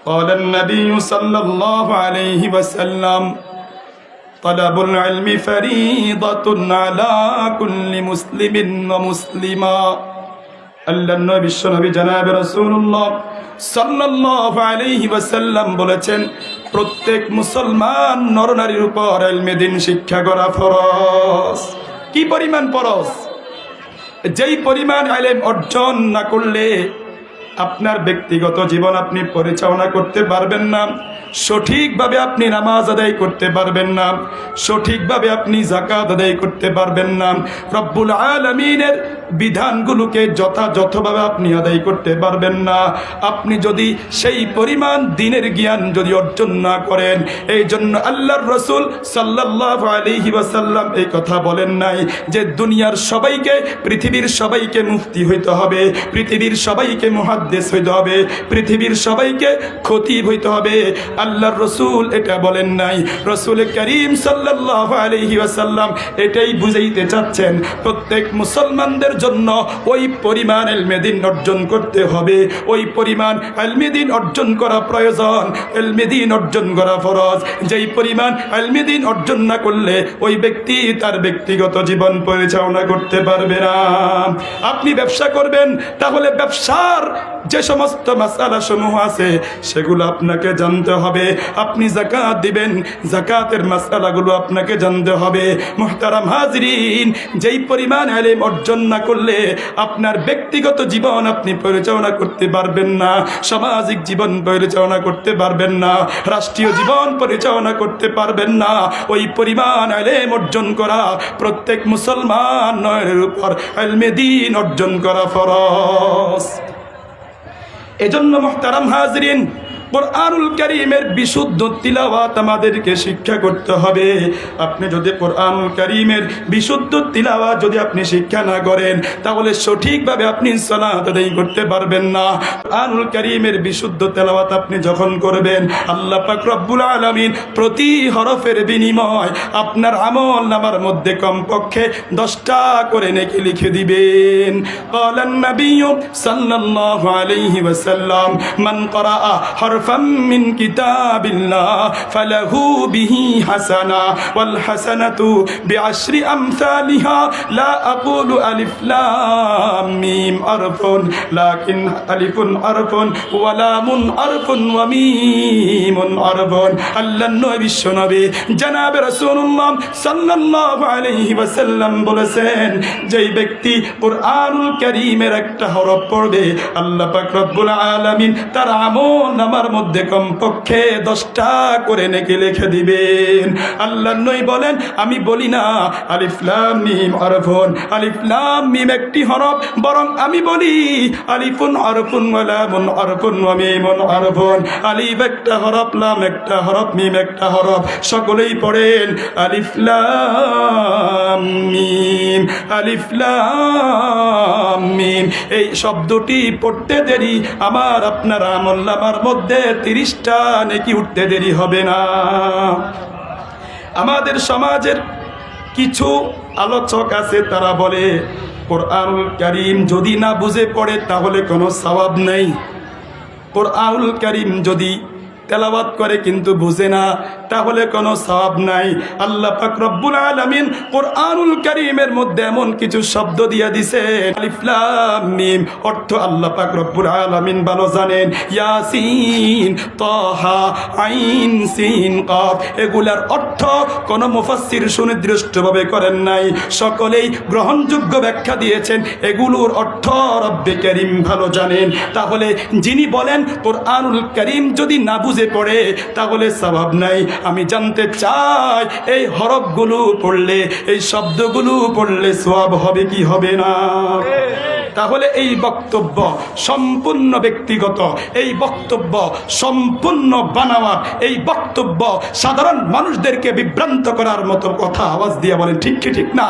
قال النبي صلى الله عليه وسلم طلب العلم فريضة على كل مسلم ومسلمة আল্লাহ নবী বিশ্বনবী জনাব রাসূলুল্লাহ সাল্লাল্লাহু আলাইহি ওয়াসাল্লাম বলেছেন প্রত্যেক মুসলমান নরনারীর উপর ইলমে দিন শিক্ষা করা ফরজ কি পরিমাণ ফরজ যেই পরিমাণ আলেম অর্জন না করলে আপনার ব্যক্তিগত জীবন আপনি পরিচালনা করতে পারবেন না। সঠিকভাবে আপনি নামাজ আদায় করতে পারবেন না। সঠিকভাবে আপনি জাকাত আদায় করতে পারবেন না। রব্বুল আলমিনের বিধানগুলোকে যথাযথভাবে আপনি আদায় করতে পারবেন না। আপনি যদি সেই পরিমাণ দিনের জ্ঞান যদি অর্জন না করেন, এই জন্য আল্লাহর রসুল সাল্লাহ আলহি ওয়াসাল্লাম এই কথা বলেন নাই যে, দুনিয়ার সবাইকে, পৃথিবীর সবাইকে মুফতি হইতে হবে। পৃথিবীর সবাইকে মুহাদ্দেস হইতে হবে, পৃথিবীর সবাইকে খতিব হইতে হবে। আল্লাহর রসুল এটা বলেন নাই। রসুল করিম সাল্লাহ আলহি ওয়াসাল্লাম এটাই বুঝাইতে চাচ্ছেন, প্রত্যেক মুসলমানদের জন্য ওই পরিমাণ এলমেদিন অর্জন করতে হবে। ওই পরিমাণ এলমেদিন অর্জন করা প্রয়োজন এলমেদিন অর্জন করা ফরজ। যেই পরিমাণ এলমেদিন অর্জন না করলে ওই ব্যক্তি তার ব্যক্তিগত জীবন পরিচালনা করতে পারবে না। আপনি ব্যবসা করবেন, তাহলে ব্যবসার যে সমস্ত মাসালা সমূহ আছে, সেগুলো আপনাকে জানতে হবে। আপনি জাকাত দিবেন জাকাতের মাসালাগুলো আপনাকে জানতে হবে। মোহতারাম হাজরিন, যেই পরিমাণ আলেম অর্জন না করলে আপনার ব্যক্তিগত জীবন আপনি পরিচালনা করতে পারবেন না, সামাজিক জীবন পরিচালনা করতে পারবেন না, রাষ্ট্রীয় জীবন পরিচালনা করতে পারবেন না। ওই পরিমাণ আলেম অর্জন করা প্রত্যেক মুসলমান নয়ের উপর আলমে দিন অর্জন করা ফরজ। এজন্য মোহতারাম হাজরিন কোরআনুল করিমের বিশুদ্ধ তিলাওয়াত আমাদেরকে শিক্ষা করতে হবে আপনি যদি কোরআনুল করিমের বিশুদ্ধ তিলাওয়াত যদি আপনি শিক্ষা না করেন তাহলে সঠিকভাবে আপনি সালাত আদায় করতে পারবেন না কোরআনুল করিমের বিশুদ্ধ তেলাওয়াত আপনি যখন করবেন আল্লাহ পাক রব্বুল আলামিন প্রতি হরফের বিনিময় আপনার আমল নামার মধ্যে কমপক্ষে দশটা করে নেকি লিখে দিবেন قال النبي صلى الله عليه وسلم من قرأ حرفا من كتاب الله فله به حسنة والحسنة بعشر أمثالها لا أقول ألف لام ميم أرف لكن ألف أرف ولام أرف وميم أرف আল্লাহ নবী বিশ্বনবী জনাবে রাসূলুল্লাহ সাল্লাল্লাহু আলাইহি ওয়াসাল্লাম বলেছেন যেই ব্যক্তি কোরআনুল কারীমের একটা হরফ পড়বে আল্লাহ পাক রব্বুল আলামিন তার আমল নামার মধ্যে কমপক্ষে দশটা করে নেকি লিখে দিবেন। আল্লাহ নই বলেন, আমি বলি না, আলিফ লাম মিম আরফুন আলিফ লাম মিম একটি হরফ, বরং আমি বলি, আলিফুন আরফুন ওয়া লামুন আরফুন মিমুন আরফুন আলিফ একটা হরফ, লাম একটা হরফ, মিম একটা হরফ, সকলেই পড়েন আলিফলাম মিম, আলিফ লাম মিম। এই শব্দটি পড়তে দেরি, আমার আপনার আমল্লামার মধ্যে তিরিশটা উঠতে দেরি হবে না। আমাদের সমাজের কিছু আলোচক আছে, তারা বলে, কোরআনুল করিম যদি না বুঝে পড়ে, তাহলে কোনো স্বভাব নেই। কোরআনুল করিম যদি তেলাওয়াত করে কিন্তু বুঝে না, তাহলে কোনো সওয়াব নাই। আল্লাহ পাক রব্বুল আলামিন কোরআনুল কারীমের মধ্যে এমন কিছু শব্দ দিয়া দিছে অর্থ আল্লাহ পাক রব্বুল আলামিন ভালো জানেন। ইয়াসিন, তাহা, আইন, সিন, কাফ, এগুলার অর্থ কোন মুফাসসির সুনির্দিষ্টভাবে করেন নাই। সকলেই গ্রহণযোগ্য ব্যাখ্যা দিয়েছেন, এগুলোর অর্থ রব্বে করিম ভালো জানেন। তাহলে যিনি বলেন কোরআনুল করিম যদি না বুঝে পড়ে তাহলে স্বভাব নাই। আমি জানতে চাই, এই হরফগুলো পড়লে, এই শব্দগুলো পড়লে সব হবে কি হবে না? তাহলে এই বক্তব্য সম্পূর্ণ ব্যক্তিগত, এই বক্তব্য সম্পূর্ণ বানাওয়া এই বক্তব্য সাধারণ মানুষদেরকে বিভ্রান্ত করার মতো কথা আওয়াজ দিয়ে বলেন, ঠিক কি ঠিক না?